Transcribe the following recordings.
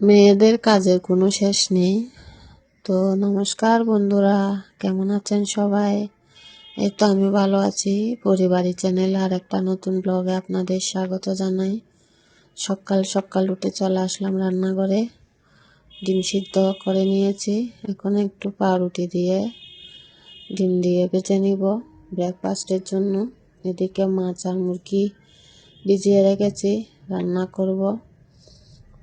মেয়েদের কাজের কোনো শেষ নেই। তো নমস্কার বন্ধুরা, কেমন আছেন সবাই? এই তো আমি ভালো আছি। পরিবারী চ্যানেল আর একটা নতুন ব্লগে আপনাদের স্বাগত জানাই। সকাল সকাল উঠে চলে আসলাম রান্নাঘরে। ডিম সিদ্ধ করে নিয়েছি। এখন একটু পাউরুটি দিয়ে ডিম দিয়ে বেঁচে নিব ব্রেকফাস্টের জন্য। এদিকে মাছ আর মুরগি ভিজিয়ে রেখেছি। রান্না করব।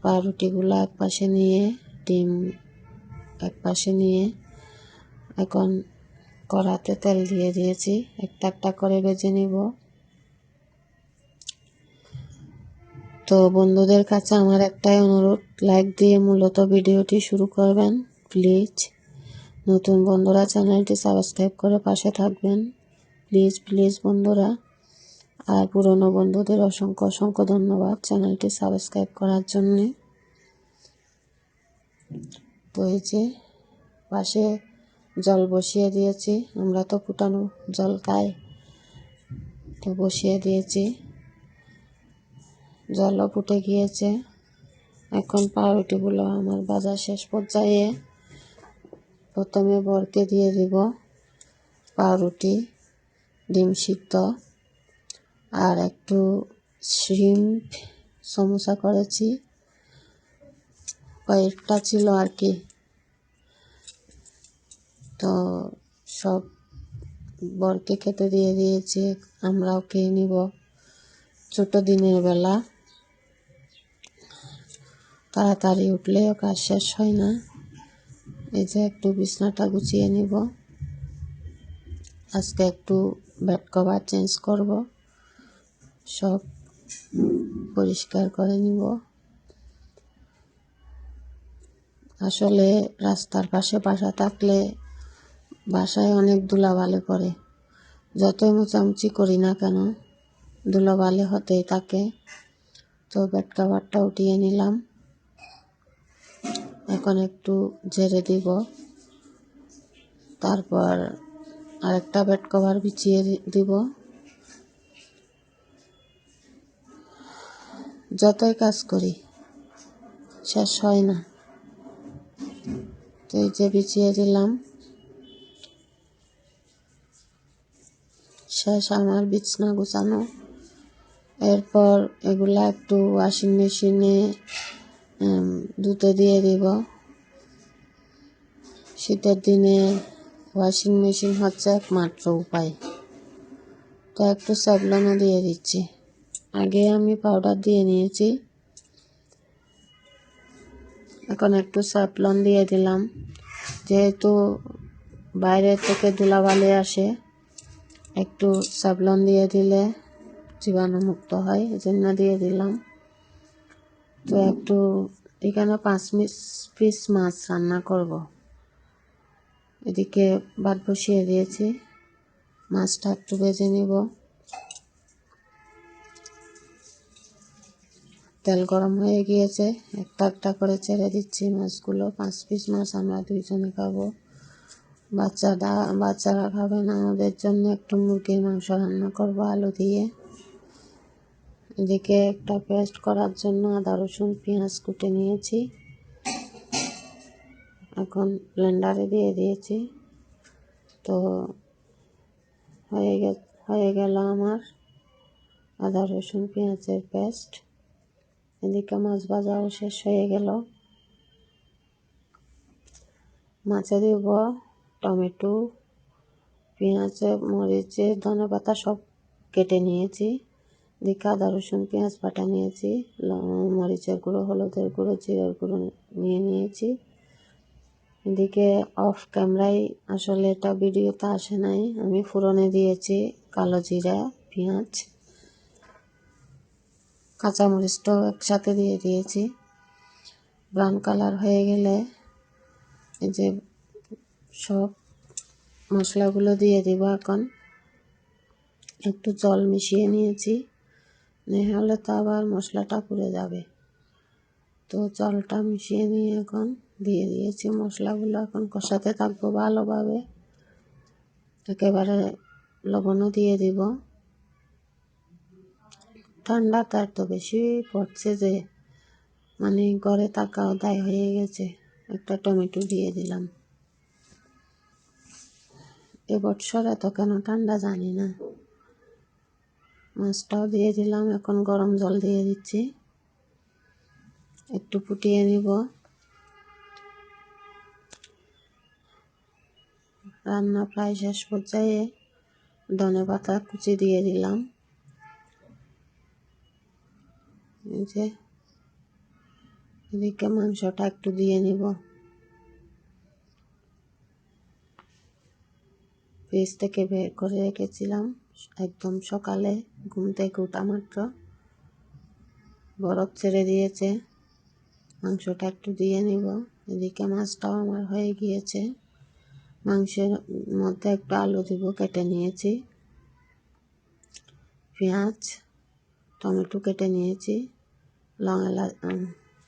পাউরুটিগুলো এক পাশে নিয়ে, ডিম এক পাশে নিয়ে, এখন কড়াতে তেল দিয়ে দিয়েছি। একটা একটা করে বেজে নিব। তো বন্ধুদের কাছে আমার একটাই অনুরোধ লাইক দিয়ে মূলত ভিডিওটি শুরু করবেন। প্লিজ নতুন বন্ধুরা চ্যানেলটি সাবস্ক্রাইব করে পাশে থাকবেন। প্লিজ প্লিজ বন্ধুরা, আর পুরনো বন্ধুদের অসংখ্য অসংখ্য ধন্যবাদ চ্যানেলটি সাবস্ক্রাইব করার জন্যে। তো পাশে জল বসিয়ে দিয়েছি। আমরা তো ফুটানো জল খাই। তো বসিয়ে দিয়েছি। জলও ফুটে গিয়েছে। এখন পাউরুটিগুলো আমার বাজার শেষ পর্যায়ে। প্রথমে বরকে দিয়ে দিব পাউরুটি, ডিম সিদ্ধ আর একটু শ্রিম্প সমোসা করেছি। কয়েকটা ছিল আর কি। তো সব বরকে খেতে দিয়ে দিয়েছে, আমরাও খেয়ে নিব। ছোট দিনের বেলা। তাড়াতাড়ি উঠলেও কাজ শেষ হয় না। এই যে একটু বিছনাটা গুছিয়ে নিব। আজকে একটু বেড কভার চেঞ্জ করব। সব পরিষ্কার করে নিব। আসলে রাস্তার পাশে বাসা থাকলে বাসায় অনেক ধুলাবালি পড়ে। যতই মোচামুচি করি না কেন, ধুলাবালি হতেই থাকে। তো বেড কাভারটা উঠিয়ে নিলাম। এখন একটু ঝেড়ে দিব। তারপর আরেকটা বেড কভার বিছিয়ে দিব। যতই কাজ করি, শেষ হয় না। তো এই যে বিছিয়ে দিলাম। শেষ আমার বিছনা গুছানো। এরপর এগুলা একটু ওয়াশিং মেশিনে ধুতে দিয়ে দিব। শীতের দিনে ওয়াশিং মেশিন হচ্ছে একমাত্র উপায়। তো একটু স্যাবলনও দিয়ে দিচ্ছি। আগে আমি পাউডার দিয়ে নিয়েছি। এখন একটু স্যাপলন দিয়ে দিলাম। যেহেতু বাইরে থেকে ধুলাবালি আসে, একটু স্যাবলন দিয়ে দিলে জীবাণুমুক্ত হয়, এজন্য দিয়ে দিলাম। তো একটু এখানে পাঁচ পিস পিস মাছ রান্না করব। এদিকে ভাত বসিয়ে দিয়েছি, মাছটা একটু ভেজে নিব। তেল গরম হয়ে গিয়েছে। একটা একটা করে ছেড়ে দিচ্ছি মাছগুলো। পাঁচ পিস মাছ আমরা দুইজনে খাব। বাচ্চারা বাচ্চারা খাবে না আমাদের জন্য একটু মুরগির মাংস রান্না করব আলু দিয়ে। এদিকে একটা পেস্ট করার জন্য আদা, রসুন, পেঁয়াজ কুটে নিয়েছি। এখন ব্লেন্ডারে দিয়ে দিয়েছি। তো হয়ে গে, হয়ে গেল আমার আদা, রসুন, পেঁয়াজের পেস্ট। এদিকে মাছ ভাজাও শেষ হয়ে গেল। মাছে দিব টমেটো, পেঁয়াজে, মরিচে ধনে পাতা সব কেটে নিয়েছি। দিকে আদা, রসুন, পেঁয়াজ বাটা নিয়েছি মরিচের গুঁড়ো, হলুদের গুঁড়ো, জিরের গুঁড়ো নিয়ে নিয়েছি। এদিকে অফ ক্যামেরায় আসলে এটা ভিডিওতে আসে নাই। আমি ফুরনে দিয়েছি কালো জিরা, পেঁয়াজ। কাঁচামরিচটাও একসাথে দিয়ে দিয়েছি। ব্রাউন কালার হয়ে গেলে এই যে সব মশলাগুলো দিয়ে দিব এখন। একটু জল মিশিয়ে নিয়েছি হলে তো আবার মশলাটা পুড়ে যাবে। তো জলটা মিশিয়ে নিয়ে এখন দিয়ে দিয়েছি মশলাগুলো। এখন কষাতে থাকব ভালোভাবে। একেবারে লবণও দিয়ে দিব। ঠান্ডাটা এত বেশি পড়ছে যে মানে ঘরে থাকাও দায় হয়ে গেছে। একটা টমেটো দিয়ে দিলাম। এবছর এত কেন ঠান্ডা জানি না। মাছটাও দিয়ে দিলাম, এখন গরম জল দিয়ে দিচ্ছি। একটু ফুটিয়ে নিব। রান্না প্রায় শেষ পর্যায়ে ধনে পাতা কুচি দিয়ে দিলাম এই যে এদিকে মাংসটা একটু দিয়ে নিব। ফ্রিজ থেকে বের করে রেখেছিলাম। একদম সকালে ঘুম থেকে উঠা মাত্র। বরফ ছেড়ে দিয়েছে। মাংসটা একটু দিয়ে নিব। এদিকে মাছটাও আমার হয়ে গিয়েছে। মাংসের মধ্যে একটু আলু দিব, কেটে নিয়েছি। পেঁয়াজ, টমেটো কেটে নিয়েছি। লং এলাচ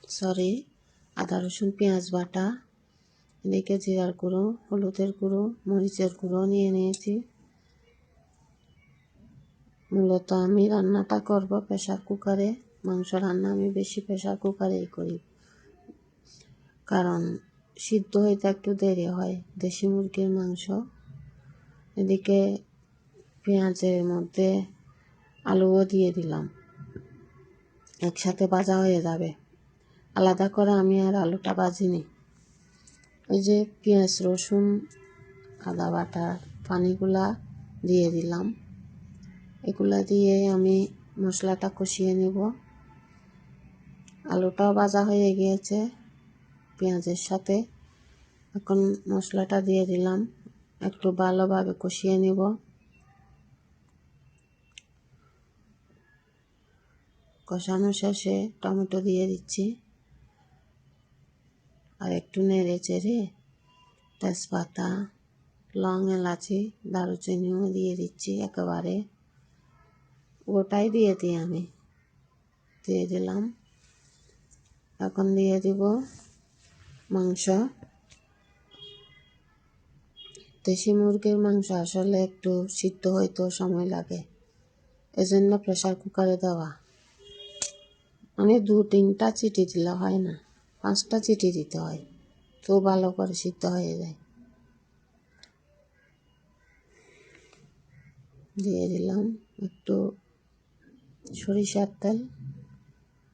সরি আদা, রসুন, পেঁয়াজ বাটা, এদিকে জিরার গুঁড়ো, হলুদের গুঁড়ো, মরিচের গুঁড়ো নিয়ে নিয়েছি। মূলত আমি রান্নাটা করব প্রেশার কুকারে, মাংস রান্না আমি বেশি প্রেশার কুকারেই করি। কারণ সিদ্ধ হইতে একটু দেরি হয়, দেশি মুরগির মাংস। এদিকে পেঁয়াজের মধ্যে আলুও দিয়ে দিলাম। একসাথে ভাজা হয়ে যাবে। আলাদা করে আমি আর আলুটা ভাজিনি ওই যে পেঁয়াজ, রসুন, আদা বাটা, পানিগুলা দিয়ে দিলাম। এগুলা দিয়ে আমি মশলাটা কষিয়ে নেব। আলুটাও ভাজা হয়ে গিয়েছে পেঁয়াজের সাথে। এখন মশলাটা দিয়ে দিলাম। একটু ভালোভাবে কষিয়ে নেব। কষানো শেষে টমেটো দিয়ে দিচ্ছি। আর একটু নেড়ে চেড়ে তেজপাতা, লং এলাচি, দারুচিনিও দিয়ে দিচ্ছি একেবারে। গোটাই দিয়ে দিই আমি। দিয়ে দিলাম। এখন দিয়ে দিব মাংস। দেশি মুরগির মাংস আসলে একটু সিদ্ধ হইতেও সময় লাগে। এজন্য প্রেশার কুকারে দেওয়া। মানে দু তিনটা চিঠি দিলে হয় না। পাঁচটা চিঠি দিতে হয়। তো ভালো করে সিদ্ধ হয়ে যায়। দিয়ে দিলাম একটু সরিষার তেল।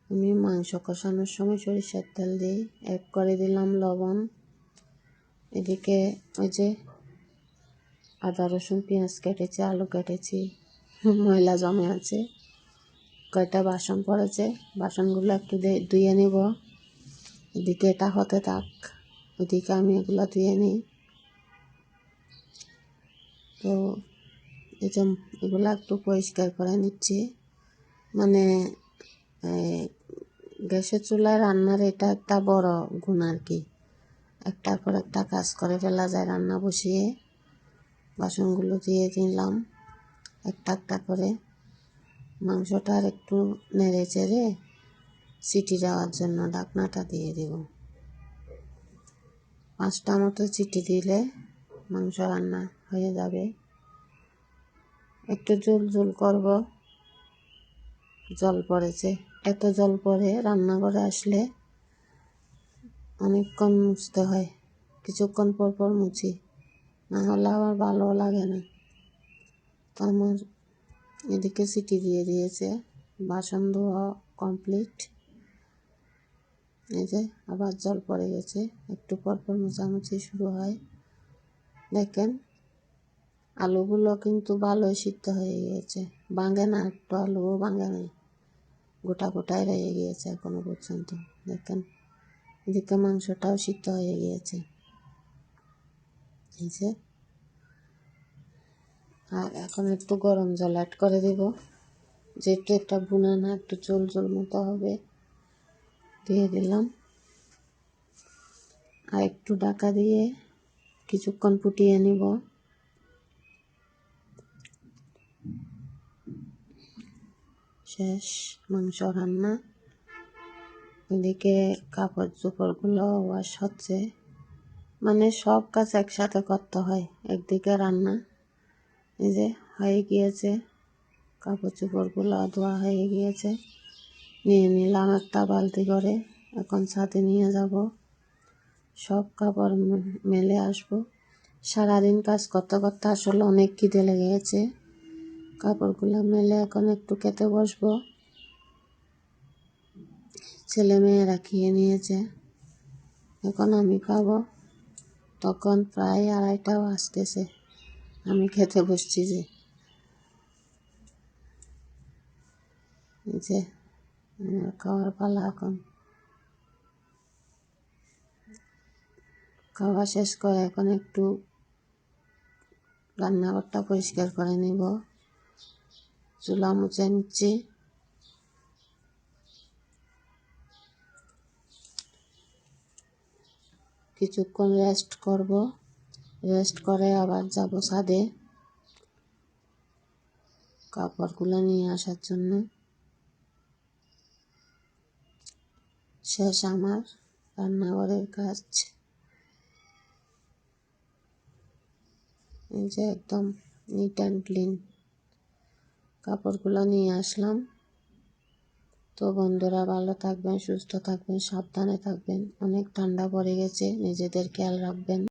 আমি মাংস কষানোর সময় সরিষার তেল দিই এক করে দিলাম লবণ। এদিকে ওই যে আদা, রসুন, পেঁয়াজ কেটেছি, আলু কেটেছি, ময়লা জমে আছে। কয়টা বাসন পড়েছে। বাসনগুলো একটু ধুয়ে নিব। এদিকে এটা হতে থাক। ওদিকে আমি এগুলো ধুয়ে নিই। তো এই যে এগুলো একটু পরিষ্কার করে নিচ্ছি। মানে গ্যাসের চুলায় রান্নার এটা একটা বড় গুণ আর কি। একটার পর একটা কাজ করে ফেলা যায় রান্না বসিয়ে। বাসনগুলো দিয়ে দিলাম একটা একটা করে। মাংসটা আর একটু নেড়ে চেড়ে সিটি যাওয়ার জন্য ঢাকনাটা দিয়ে দেব। পাঁচটা মতো চিটি দিলে মাংস রান্না হয়ে যাবে। একটু জল জল করব। জল পড়েছে। এত জল পড়ে রান্নাঘরে আসলে অনেকক্ষণ মুছতে হয়। কিছুক্ষণ পর পর মুছি। না হলে আমার ভালো লাগে না। তো আমার এদিকে সিটি দিয়ে দিয়েছে। বাসন ধোয়া কমপ্লিট। এই যে আবার জল পড়ে গেছে। একটু পর পর মোছামুছি শুরু হয়। দেখেন, আলুগুলো কিন্তু ভালোই সিদ্ধ হয়ে গিয়েছে। ভাঙে না, একটু আলুও ভাঙে নাই। গোটা গোটাই রয়ে গিয়েছে এখনও পর্যন্ত। দেখেন, এদিকে মাংসটাও সিদ্ধ হয়ে গিয়েছে। এই যে আর এখন একটু গরম জল অ্যাড করে দেব। যেহেতু একটা বুনা না একটু জল জল মতো হবে, দিয়ে দিলাম। আর একটু ডাকা দিয়ে কিছুক্ষণ ফুটিয়ে নিব। শেষ মাংস রান্না। এদিকে কাপড় চোপড়গুলো ওয়াশ হচ্ছে। মানে সব কাজ একসাথে করতে হয়, একদিকে রান্না। এই যে হয়ে গিয়েছে। কাপড় চোপড়গুলো ধোয়া হয়ে গিয়েছে। নিয়ে নিলাম একটা বালতি করে। এখন ছাদে নিয়ে যাব। সব কাপড় মেলে আসব। সারাদিন কাজ করতে করতে আসলে অনেক খিদে লেগে গেছে। কাপড়গুলো মেলে এখন একটু খেতে বসবো। ছেলে মেয়েরা খেয়ে নিয়েছে। এখন আমি খাব। তখন প্রায় আড়াইটাও বাজতেছে আমি খেতে বসছি যে। যে খাওয়ার পালা এখন। খাওয়া শেষ করে এখন একটু রান্নাঘরটা পরিষ্কার করে নিব। চুলা মুছে নিচ্ছি। কিছুক্ষণ রেস্ট করব। রেস্ট করে, আবার যাব ছাদে কাপড়গুলো নিয়ে আসার জন্য। শেষ আমার রান্নাঘরের কাজ। এই যে একদম নিট অ্যান্ড ক্লিন কাপড়গুলো নিয়ে আসলাম। তো বন্ধুরা, ভালো থাকবেন, সুস্থ থাকবেন, সাবধানে থাকবেন। অনেক ঠান্ডা পড়ে গেছে, নিজেদের খেয়াল রাখবেন।